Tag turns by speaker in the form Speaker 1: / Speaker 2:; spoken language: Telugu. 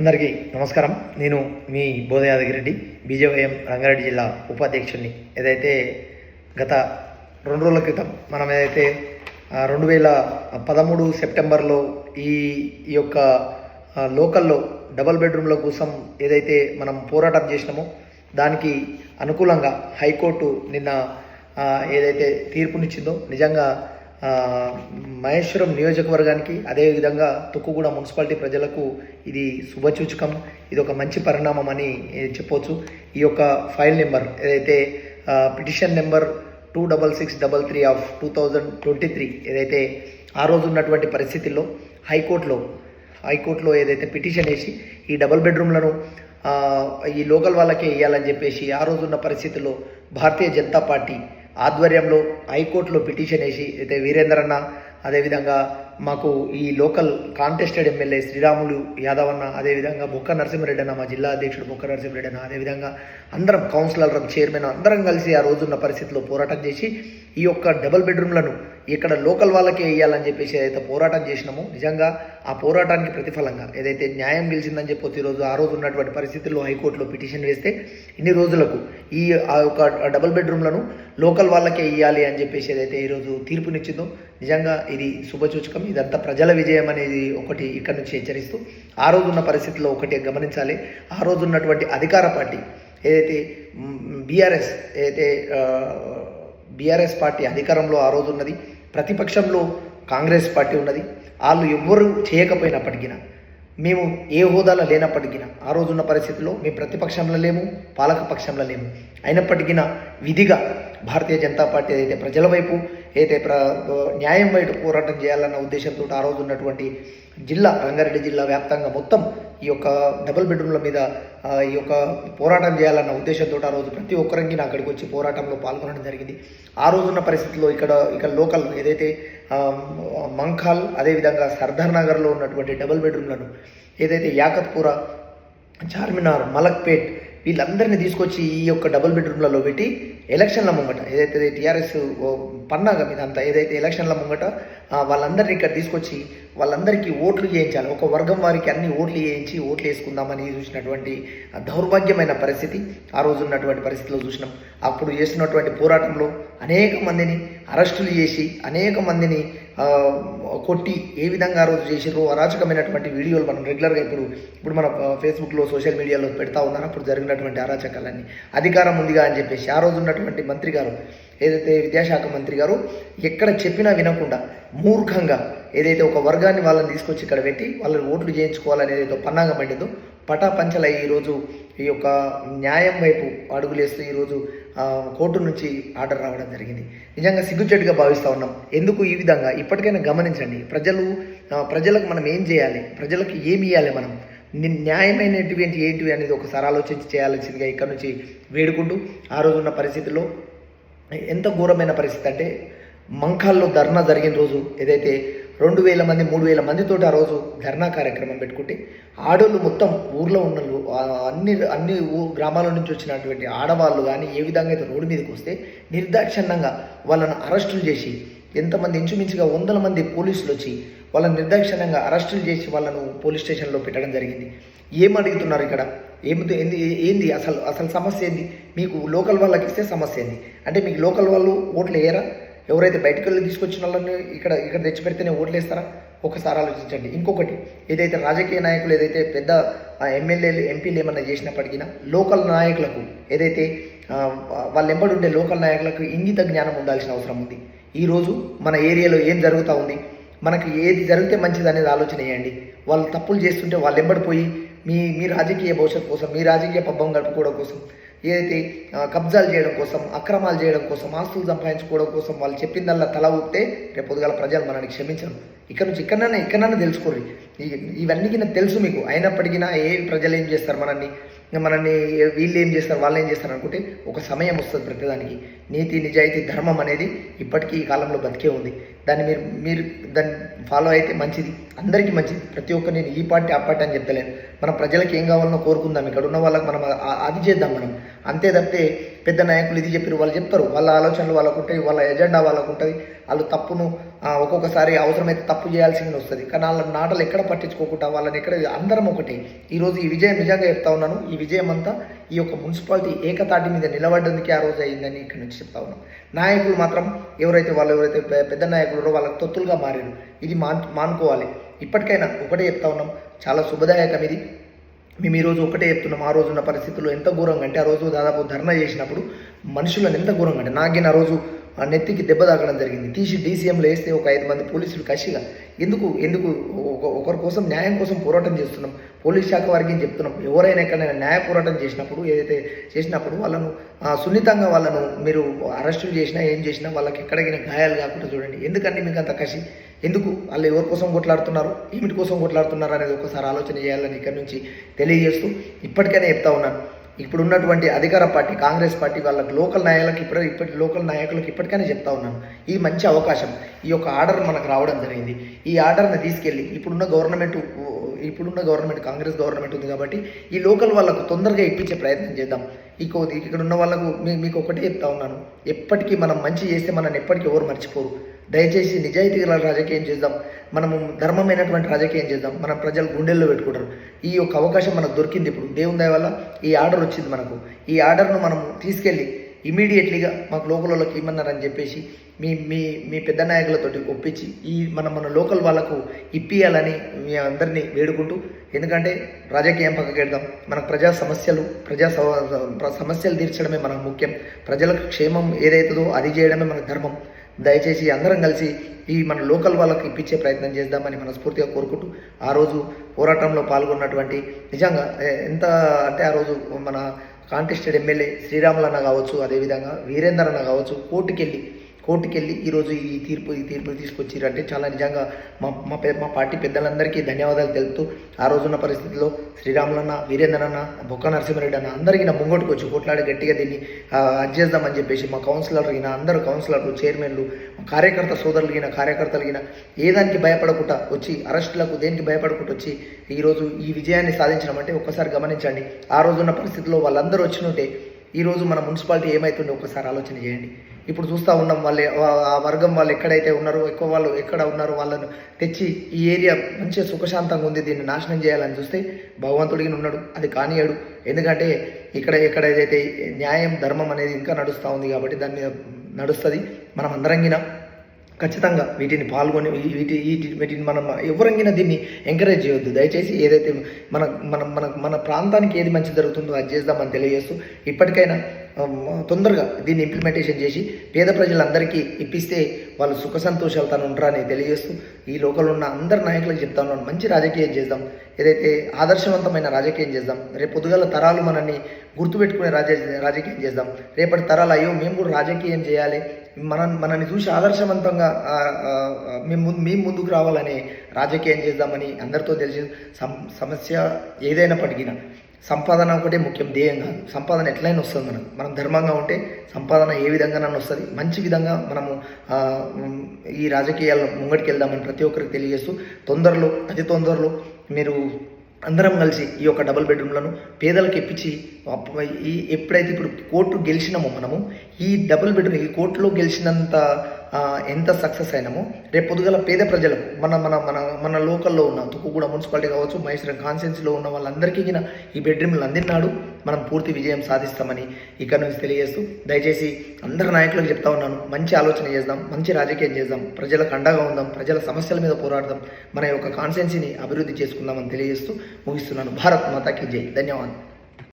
Speaker 1: అందరికీ నమస్కారం. నేను మీ బోధయాదగిరెడ్డి బీజేవైఎం రంగారెడ్డి జిల్లా ఉపాధ్యక్షుడిని. ఏదైతే గత రెండు రోజుల క్రితం మనం ఏదైతే రెండు వేల పదమూడు సెప్టెంబర్లో ఈ ఈ యొక్క లోకల్లో డబల్ బెడ్రూమ్ల కోసం ఏదైతే మనం పోరాటం చేసినామో దానికి అనుకూలంగా హైకోర్టు నిన్న ఏదైతే తీర్పునిచ్చిందో నిజంగా మహేశ్వరం నియోజకవర్గానికి అదేవిధంగా తుక్కుగూడ మున్సిపాలిటీ ప్రజలకు ఇది శుభసూచకం. ఇది ఒక మంచి పరిణామం అని చెప్పవచ్చు ఈ యొక్క ఫైల్ నెంబర్ ఏదైతే petition number two double six double three of two thousand twenty three ఏదైతే ఆ రోజు ఉన్నటువంటి పరిస్థితుల్లో హైకోర్టులో హైకోర్టులో ఏదైతే పిటిషన్ వేసి ఈ డబుల్ బెడ్రూమ్లను ఈ లోకల్ వాళ్ళకే ఇవ్వాలని చెప్పేసి ఆ రోజు ఉన్న పరిస్థితుల్లో భారతీయ జనతా పార్టీ ఆధ్వర్యంలో హైకోర్టులో పిటిషన్ వేసి అయితే వీరేందర్ అన్న అదేవిధంగా మాకు ఈ local contested MLA Sriramulu Yadav అన్న అదేవిధంగా బొక్క నరసింహరెడ్డి అన్న మా జిల్లా అధ్యక్షుడు బొక్క నరసింహరెడ్డి అన్న అదేవిధంగా అందరం కౌన్సిలర్ చైర్మన్ అందరం కలిసి ఆ రోజున్న పరిస్థితిలో పోరాటం చేసి ఈ యొక్క డబుల్ బెడ్రూమ్లను ఇక్కడ లోకల్ వాళ్ళకే వేయాలని చెప్పేసి ఏదైతే పోరాటం చేసినామో నిజంగా ఆ పోరాటానికి ప్రతిఫలంగా ఏదైతే న్యాయం గెలిచిందని చెప్పి ఈరోజు ఆ రోజు ఉన్నటువంటి పరిస్థితుల్లో హైకోర్టులో పిటిషన్ వేస్తే ఇన్ని రోజులకు ఈ ఆ యొక్క డబుల్ బెడ్రూమ్లను లోకల్ వాళ్ళకే ఇవ్వాలి అని చెప్పేసి ఏదైతే ఈరోజు తీర్పునిచ్చిందో నిజంగా ఇది శుభసూచకం ఇదంతా ప్రజల విజయం అనేది ఒకటి ఇక్కడ నుంచి హెచ్చరిస్తూ ఆ రోజున్న పరిస్థితిలో పరిస్థితుల్లో ఒకటి గమనించాలి. ఆ రోజు ఉన్నటువంటి అధికార పార్టీ ఏదైతే బీఆర్ఎస్ ఏదైతే బీఆర్ఎస్ పార్టీ అధికారంలో ఆ రోజు ఉన్నది ప్రతిపక్షంలో కాంగ్రెస్ పార్టీ ఉన్నది వాళ్ళు ఎవ్వరూ చేయకపోయినప్పటికీ మేము ఏ హోదాలో లేనప్పటికీ ఆ రోజున్న పరిస్థితిలో మేము ప్రతిపక్షంలో లేము పాలక పక్షంలో లేము. అయినప్పటికీ విధిగా భారతీయ జనతా పార్టీ ఏదైతే ప్రజల వైపు ఏదైతే ప్ర న్యాయం బయట పోరాటం చేయాలన్న ఉద్దేశంతో ఆ రోజు ఉన్నటువంటి జిల్లా రంగారెడ్డి జిల్లా వ్యాప్తంగా మొత్తం ఈ యొక్క డబుల్ బెడ్రూమ్ల మీద ఈ యొక్క పోరాటం చేయాలన్న ఉద్దేశంతో ఆ రోజు ప్రతి ఒక్కరికి అక్కడికి వచ్చి పోరాటంలో పాల్గొనడం జరిగింది. ఆ రోజున్న పరిస్థితుల్లో ఇక్కడ ఇక్కడ లోకల్ ఏదైతే మంఖాల్ అదేవిధంగా సర్దార్ నగర్లో ఉన్నటువంటి డబుల్ బెడ్రూమ్లను ఏదైతే యాకత్పుర చార్మినార్ మలక్పేట్ వీళ్ళందరినీ తీసుకొచ్చి ఈ యొక్క డబుల్ బెడ్రూమ్లలో పెట్టి ఎలక్షన్ల ముంగట ఏదైతే టీఆర్ఎస్ పన్నాగ మీద అంతా ఏదైతే ఎలక్షన్ల ముంగట వాళ్ళందరినీ ఇక్కడ తీసుకొచ్చి వాళ్ళందరికీ ఓట్లు చేయించాలి. ఒక వర్గం వారికి అన్ని ఓట్లు చేయించి ఓట్లు వేసుకుందామని చూసినటువంటి దౌర్భాగ్యమైన పరిస్థితి ఆ రోజు ఉన్నటువంటి పరిస్థితిలో చూసినాం. అప్పుడు చేస్తున్నటువంటి పోరాటంలో అనేక మందిని అరెస్టులు చేసి అనేక మందిని కొట్టి ఏ విధంగా ఆ రోజు చేసిర్రో అరాచకమైనటువంటి వీడియోలు మనం రెగ్యులర్గా ఇప్పుడు ఇప్పుడు మన ఫేస్బుక్లో సోషల్ మీడియాలో పెడతా ఉన్నారు అప్పుడు జరిగినటువంటి అరాచకాలన్నీ. అధికారం ఉందిగా అని చెప్పేసి ఆ రోజు ఉన్నటువంటి మంత్రి గారు ఏదైతే విద్యాశాఖ మంత్రి గారు ఎక్కడ చెప్పినా వినకుండా మూర్ఖంగా ఏదైతే ఒక వర్గాన్ని వాళ్ళని తీసుకొచ్చి ఇక్కడ పెట్టి వాళ్ళని ఓట్లు చేయించుకోవాలని ఏదైతే పన్నాగం పడిందో పటాపంచలై ఈరోజు ఈ యొక్క న్యాయం వైపు అడుగులేస్తూ ఈరోజు కోర్టు నుంచి ఆర్డర్ రావడం జరిగింది. నిజంగా సిగ్గుచెట్టుగా భావిస్తూ ఉన్నాం. ఎందుకు ఈ విధంగా? ఇప్పటికైనా గమనించండి. ప్రజలు ప్రజలకు మనం ఏం చేయాలి? ప్రజలకు ఏమి ఇవ్వాలి మనం? న్యాయమైనటువంటి ఏంటివి అనేది ఒకసారి ఆలోచించి చేయాల్సిందిగా ఇక్కడ నుంచి వేడుకుంటూ ఆ రోజు ఉన్న పరిస్థితుల్లో ఎంత ఘోరమైన పరిస్థితి అంటే మంకాల్లో ధర్నా జరిగిన రోజు ఏదైతే రెండు వేల మంది మూడు వేల మందితో ఆ రోజు ధర్నా కార్యక్రమం పెట్టుకుంటే ఆడోళ్ళు మొత్తం ఊర్లో ఉన్న అన్ని అన్ని గ్రామాల నుంచి వచ్చినటువంటి ఆడవాళ్ళు కానీ ఏ విధంగా అయితే రోడ్డు మీదకి వస్తే నిర్దాక్షిణ్యంగా వాళ్ళను అరెస్టులు చేసి ఎంతమంది ఇంచుమించుగా వందల మంది పోలీసులు వచ్చి వాళ్ళని నిర్దాక్షిణ్యంగా అరెస్టులు చేసి వాళ్ళను పోలీస్ స్టేషన్లో పెట్టడం జరిగింది. ఏం అడుగుతున్నారు ఇక్కడ? ఏమితో ఏంది ఏంది అసలు అసలు సమస్య ఏంది? మీకు లోకల్ వాళ్ళకి ఇస్తే సమస్య ఏంది? అంటే మీకు లోకల్ వాళ్ళు ఓట్లు వేయరా? ఎవరైతే బయటకు వెళ్ళి తీసుకొచ్చిన వాళ్ళని ఇక్కడ ఇక్కడ తెచ్చి పెడితేనే ఓట్లు వేస్తారా ఒకసారి ఆలోచించండి. ఇంకొకటి ఏదైతే రాజకీయ నాయకులు ఏదైతే పెద్ద ఎమ్మెల్యేలు ఎంపీలు ఏమన్నా చేసినప్పటికీ లోకల్ నాయకులకు ఏదైతే వాళ్ళు ఎంబడుండే లోకల్ నాయకులకు ఇంగిత జ్ఞానం ఉండాల్సిన అవసరం ఉంది. ఈరోజు మన ఏరియాలో ఏం జరుగుతూ ఉంది? మనకి ఏది జరిగితే మంచిది అనేది ఆలోచన చేయండి. వాళ్ళు తప్పులు చేస్తుంటే వాళ్ళు ఎంబడిపోయి మీ మీ రాజకీయ భవిష్యత్తు కోసం మీ రాజకీయ పబ్బం గడుపుకోవడం కోసం ఏదైతే కబ్జాలు చేయడం కోసం అక్రమాలు చేయడం కోసం ఆస్తులు సంపాదించుకోవడం కోసం వాళ్ళు చెప్పిందల్లా తల ఊపితే రేపు పొద్దుగాల ప్రజలు మనల్ని క్షమించరు. ఇక్కడ నుంచి ఇక్కడన్నా ఇక్కడన్నా తెలుసుకోండి. ఇవన్నీ తెలుసు మీకు. అయినప్పటికీ ఏ ప్రజలు ఏం చేస్తారు మనల్ని? మనల్ని వీళ్ళు ఏం చేస్తారు వాళ్ళు ఏం చేస్తారు అనుకుంటే ఒక సమయం వస్తుంది ప్రతిదానికి. నీతి నిజాయితీ ధర్మం అనేది ఇప్పటికీ ఈ కాలంలో బతికే ఉంది. దాన్ని మీరు మీరు దాన్ని ఫాలో అయితే మంచిది. అందరికీ మంచిది. ప్రతి ఒక్క నేను ఈ పార్టీ ఆ పార్టీ అని చెప్తలేను. మన ప్రజలకు ఏం కావాలనో కోరుకుందాం. ఇక్కడ ఉన్న వాళ్ళకి మనం అది చేద్దాం మనం. అంతే తప్పితే పెద్ద నాయకులు ఇది చెప్పారు వాళ్ళు చెప్తారు. వాళ్ళ ఆలోచనలు వాళ్ళకు ఉంటాయి వాళ్ళ ఎజెండా వాళ్ళకు ఉంటుంది. వాళ్ళు తప్పును ఒక్కొక్కసారి అవసరమైతే తప్పు చేయాల్సింది వస్తుంది. కానీ వాళ్ళ నాటలు ఎక్కడ పట్టించుకోకుండా వాళ్ళని ఎక్కడ అందరం ఒకటి. ఈరోజు ఈ విజయం నిజంగా చెప్తా ఉన్నాను. ఈ విజయం అంతా ఈ యొక్క మున్సిపాలిటీ ఏకతాటి మీద నిలబడ్డానికి ఆ రోజు అయిందని ఇక్కడ నుంచి చెప్తా ఉన్నాం. నాయకులు మాత్రం ఎవరైతే వాళ్ళు ఎవరైతే పెద్ద నాయకులు వాళ్ళకి తొత్తులుగా మారారు. ఇది మాన్ మానుకోవాలి. ఇప్పటికైనా ఒకటే చెప్తా ఉన్నాం. చాలా శుభదాయకం ఇది. మేము ఈరోజు ఒకటే చెప్తున్నాం. ఆ రోజు ఉన్న పరిస్థితుల్లో ఎంత ఘోరంగా అంటే ఆ రోజు దాదాపు ధర్నా చేసినప్పుడు మనుషులను ఎంత ఘోరంగా అంటే నాగిన ఆ రోజు ఆ నెత్తికి దెబ్బ తాకడం జరిగింది. తీసి డీసీఎంలో వేస్తే ఒక ఐదు మంది పోలీసులు కసిగా ఎందుకు ఎందుకు ఒక- ఒకరి కోసం న్యాయం కోసం పోరాటం చేస్తున్నాం? పోలీస్ శాఖ వారికి చెప్తున్నాం? ఎవరైనా ఎక్కడైనా న్యాయ పోరాటం చేసినప్పుడు ఏదైతే చేసినప్పుడు వాళ్ళను సున్నితంగా వాళ్ళను మీరు అరెస్టులు చేసినా ఏం చేసినా వాళ్ళకి ఎక్కడికైనా గాయాలు కాకుండా చూడండి. ఎందుకంటే మీకు అంత కసి? ఎందుకు? వాళ్ళు ఎవరి కోసం కొట్లాడుతున్నారు? ఏమిటి కోసం కొట్లాడుతున్నారు? అనేది ఒకసారి ఆలోచన చేయాలని ఇక్కడ నుంచి తెలియజేస్తూ ఇప్పటికైనా చెప్తా ఉన్నాను. ఇప్పుడు ఉన్నటువంటి అధికార పార్టీ కాంగ్రెస్ పార్టీ వాళ్ళకి లోకల్ నాయకులకు ఇప్పుడు ఇప్పటి లోకల్ నాయకులకు ఇప్పటికైనా చెప్తా ఉన్నాను. ఈ మంచి అవకాశం ఈ యొక్క ఆర్డర్ మనకు రావడం జరిగింది. ఈ ఆర్డర్ని తీసుకెళ్ళి ఇప్పుడున్న గవర్నమెంట్ ఇప్పుడున్న గవర్నమెంట్ కాంగ్రెస్ గవర్నమెంట్ ఉంది కాబట్టి ఈ లోకల్ వాళ్ళకు తొందరగా ఇప్పించే ప్రయత్నం చేద్దాం. ఈ ఇక్కడ ఉన్న వాళ్ళకు మీ- మీకు ఒకటే చెప్తా ఉన్నాను. ఎప్పటికీ మనం మంచి చేస్తే మనల్ని ఎప్పటికీ ఎవరు మర్చిపోరు. దయచేసి నిజాయితీ గల రాజకీయం చేద్దాం. మనము ధర్మమైనటువంటి రాజకీయం చేద్దాం. మన ప్రజలు గుండెల్లో పెట్టుకుంటారు. ఈ యొక్క అవకాశం మనకు దొరికింది ఇప్పుడు. దేవుని దయ వల్ల ఈ ఆర్డర్ వచ్చింది మనకు. ఈ ఆర్డర్ను మనం తీసుకెళ్ళి ఇమీడియట్లీగా మాకు లోకల్ వాళ్ళకి ఇమ్మన్నారని చెప్పేసి మీ మీ మీ పెద్ద నాయకులతోటి ఒప్పించి ఈ మన మన లోకల్ వాళ్ళకు ఇప్పియాలని మీ అందరినీ వేడుకుంటూ ఎందుకంటే రాజకీయం పక్కకెడదాం మన ప్రజా సమస్యలు ప్రజా సమస్యలు తీర్చడమే మనకు ముఖ్యం. ప్రజలకు క్షేమం ఏదైతుందో అది చేయడమే మన ధర్మం. దయచేసి అందరం కలిసి ఈ మన లోకల్ వాళ్ళకి ఇప్పించే ప్రయత్నం చేద్దామని మనస్ఫూర్తిగా కోరుకుంటూ ఆ రోజు పోరాటంలో పాల్గొన్నటువంటి నిజంగా ఎంత అంటే ఆ రోజు మన కాంటెస్టెడ్ ఎమ్మెల్యే శ్రీరాములన్న కావచ్చు అదేవిధంగా వీరేందర్ అన్న కావచ్చు కోర్టుకెళ్ళి కోర్టుకెళ్ళి ఈరోజు ఈ తీర్పు ఈ తీర్పు తీసుకొచ్చిర్రు. చాలా నిజంగా మా మా మా పార్టీ పెద్దలందరికీ ధన్యవాదాలు తెలుపుతూ ఆ రోజున్న పరిస్థితిలో శ్రీరాములన్న వీరేంద్రన్న బొక్క నరసింహారెడ్డి అన్న అందరికీ నా ముంగటికి వచ్చి కొట్లాడి గట్టిగా దీన్ని ఆ, చెప్పేసి మా కౌన్సిలర్ అయిన అందరు కౌన్సిలర్లు చైర్మన్లు కార్యకర్త సోదరులు గిన కార్యకర్తలు గిన ఏ దానికి భయపడకుండా వచ్చి అరెస్టులకు దేనికి భయపడకుండా వచ్చి ఈరోజు ఈ విజయాన్ని సాధించడం అంటే ఒక్కసారి గమనించండి. ఆ రోజున్న పరిస్థితిలో వాళ్ళందరూ వచ్చినుంటే ఈరోజు మన మున్సిపాలిటీ ఏమైతుండే ఒక్కసారి ఆలోచన చేయండి. ఇప్పుడు చూస్తూ ఉన్నాం వాళ్ళు ఆ వర్గం వాళ్ళు ఎక్కడైతే ఉన్నారో ఎక్కువ వాళ్ళు ఎక్కడ ఉన్నారో వాళ్ళను తెచ్చి ఈ ఏరియా మంచిగా సుఖశాంతంగా ఉంది దీన్ని నాశనం చేయాలని చూస్తే భగవంతుడికి ఉన్నాడు అది కానియాడు. ఎందుకంటే ఇక్కడ ఎక్కడ ఏదైతే న్యాయం ధర్మం అనేది ఇంకా నడుస్తూ ఉంది కాబట్టి దాని మీద నడుస్తుంది. మనం అందరంగిన ఖచ్చితంగా వీటిని పాల్గొని వీటి వీటి వీటిని మనం ఎవరంగినా దీన్ని ఎంకరేజ్ చేయొద్దు. దయచేసి ఏదైతే మన మన మన మన ప్రాంతానికి ఏది మంచి జరుగుతుందో అది చేద్దామని తెలియజేస్తూ ఇప్పటికైనా తొందరగా దీన్ని ఇంప్లిమెంటేషన్ చేసి పేద ప్రజలందరికీ ఇప్పిస్తే వాళ్ళు సుఖ సంతోషాలు తను ఉంటారని తెలియజేస్తూ ఈ లోకల్ ఉన్న అందరి నాయకులకు చెప్తా ఉన్నాను. మంచి రాజకీయం చేద్దాం. ఏదైతే ఆదర్శవంతమైన రాజకీయం చేద్దాం రేపు పొద్దుగల తరాలు మనల్ని గుర్తుపెట్టుకునే రాజ రాజకీయం చేద్దాం. రేపటి తరాలు అయ్యో మేము కూడా రాజకీయం చేయాలి. మనం మనల్ని చూసి ఆదర్శవంతంగా మేము ముందు మేము ముందుకు రావాలని రాజకీయం చేద్దామని అందరితో తెలిసి సమస్య ఏదైనప్పటికీ సంపాదన ఒకటే ముఖ్యం ధ్యేయం కాదు. సంపాదన ఎట్లయినా వస్తుంది మనకు. మనం ధర్మంగా ఉంటే సంపాదన ఏ విధంగానైనా వస్తుంది? మంచి విధంగా మనము ఈ రాజకీయాల్లో ముంగటికి వెళ్దామని ప్రతి ఒక్కరికి తెలియజేస్తూ తొందరలో అతి తొందరలో మీరు అందరం కలిసి ఈ యొక్క డబుల్ బెడ్రూమ్లను పేదలకు ఇప్పించి ఈ ఎప్పుడైతే ఇప్పుడు కోర్టు గెలిచినామో మనము ఈ డబుల్ బెడ్రూమ్ ఈ కోర్టులో గెలిచినంత ఎంత సక్సెస్ అయినామో రేపు పొద్దుగల పేద ప్రజలకు మన మన మన మన లోకల్లో ఉన్న తుక్కుగూడ మున్సిపాలిటీ కావచ్చు మైసూర్ కాన్సెన్స్లో ఉన్న వాళ్ళందరికీ ఈ బెడ్రూమ్లు అందినాడు. మనం పూర్తి విజయం సాధిస్తామని ఇక్కడ నుంచి తెలియజేస్తూ దయచేసి అందరి నాయకులకు చెప్తా ఉన్నాను. మంచి ఆలోచన చేద్దాం మంచి రాజకీయం చేద్దాం ప్రజలకు అండగా ఉందాం ప్రజల సమస్యల మీద పోరాడదాం మన యొక్క కాన్సెన్సీని అభివృద్ధి చేసుకుందామని తెలియజేస్తూ ముగిస్తున్నాను. భారత్ మాతాకి జై. ధన్యవాదాలు.